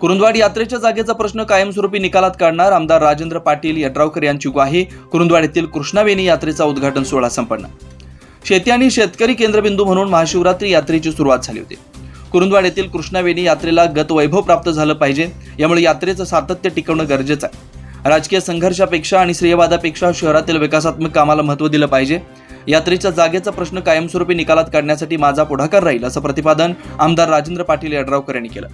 कुरुंदवाड यात्रेच्या जागेचा प्रश्न कायमस्वरूपी निकालात काढणार आमदार राजेंद्र पाटील यड्रावकर यांची ग्वाही. कुरुंदवाड येथील कृष्णावेणी यात्रेचा उद्घाटन सोहळा संपन्न. शेती आणि शेतकरी केंद्रबिंदू म्हणून महाशिवरात्री यात्रेची सुरुवात झाली होती. कुरुंदवाड येथील कृष्णावेणी यात्रेला गत वैभव प्राप्त झालं पाहिजे. यामुळे यात्रेचं सातत्य टिकवणं गरजेचं आहे. राजकीय संघर्षापेक्षा आणि श्रेयवादापेक्षा शहरातील विकासात्मक कामाला महत्त्व दिलं पाहिजे. यात्रेच्या जागेचा प्रश्न कायमस्वरूपी निकालात काढण्यासाठी माझा पुढाकार राहील असं प्रतिपादन आमदार राजेंद्र पाटील यड्रावकर यांनी केलं.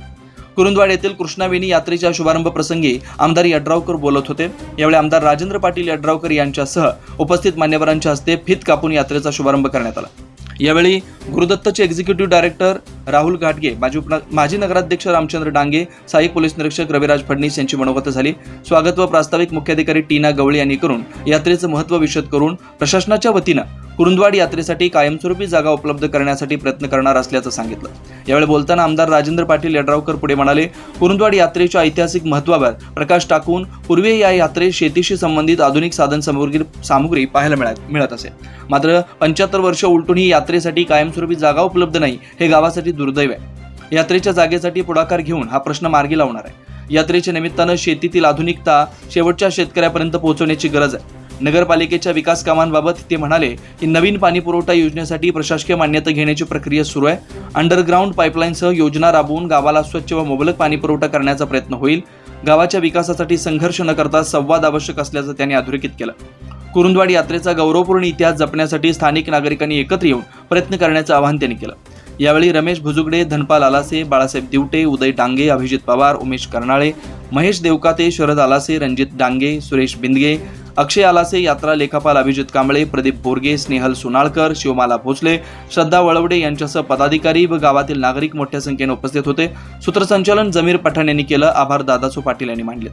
कुरुंदवाड येथील कृष्णावेणी यात्रेच्या शुभारंभ प्रसंगी आमदार यड्रावकर बोलत होते. यावेळी आमदार राजेंद्र पाटील यड्रावकर यांच्यासह उपस्थित मान्यवरांच्या हस्ते फित कापून यात्रेचा शुभारंभ करण्यात आला. यावेळी गुरुदत्तचे एक्झिक्युटिव्ह डायरेक्टर राहुल घाटगे माजी उपना माजी नगराध्यक्ष रामचंद्र डांगे सहाय्यक पोलीस निरीक्षक रविराज फडणीस यांची मनोगत झाली. स्वागत व प्रास्ताविक मुख्याधिकारी टीना गवळी यांनी करून यात्रेचं महत्त्व विशद करून प्रशासनाच्या वतीनं कुरुंदवाड यात्रेसाठी कायमस्वरूपी जागा उपलब्ध करण्यासाठी प्रयत्न करणार असल्याचं सांगितलं. यावेळी बोलताना आमदार राजेंद्र पाटील यड्रावकर पुढे म्हणाले कुरुंदवाड यात्रेच्या ऐतिहासिक महत्वावर प्रकाश टाकून पूर्वी या यात्रेत शेतीशी संबंधित आधुनिक साधन सामुग्री सामुग्री पाहायला मिळत मिळत असे. मात्र पंच्याहत्तर वर्ष उलटून ही यात्रेसाठी कायमस्वरूपी जागा उपलब्ध नाही हे गावासाठी दुर्दैव आहे. यात्रेच्या जागेसाठी पुढाकार घेऊन हा प्रश्न मार्गी लावणार आहे. यात्रेच्या निमित्तानं शेतीतील आधुनिकता शेवटच्या शेतकऱ्यापर्यंत पोहोचवण्याची गरज आहे. नगरपालिकेच्या विकास कामांबाबत ते म्हणाले की नवीन पाणी पुरवठा योजनेसाठी प्रशासकीय मान्यता घेण्याची प्रक्रिया सुरू आहे. अंडरग्राऊंड पाईपलाईनसह योजना राबवून गावाला स्वच्छ व मुबलक पाणी पुरवठा करण्याचा प्रयत्न होईल. गावाच्या विकासासाठी संघर्ष न करता संवाद आवश्यक असल्याचं त्यांनी अधोरेखित केलं. कुरुंदवाड यात्रेचा गौरवपूर्ण इतिहास जपण्यासाठी स्थानिक नागरिकांनी एकत्र येऊन प्रयत्न करण्याचं आवाहन त्यांनी केलं. यावेळी रमेश भुजुगडे धनपाल आलासे बाळासाहेब दिवटे उदय डांगे अभिजित पवार उमेश कर्नाळे महेश देवकाते शरद आलासे रणजित डांगे सुरेश बिंदगे अक्षय आलासे यात्रा लेखापाल अभिजित कांबळे प्रदीप बोरगे स्नेहल सुनाळकर शिवमाला भोसले श्रद्धा वळवडे यांच्यासह पदाधिकारी व गावातील नागरिक मोठ्या संख्येने उपस्थित होते. सूत्रसंचालन जमीर पठाण यांनी केलं. आभार दादासो पाटील यांनी मांडले.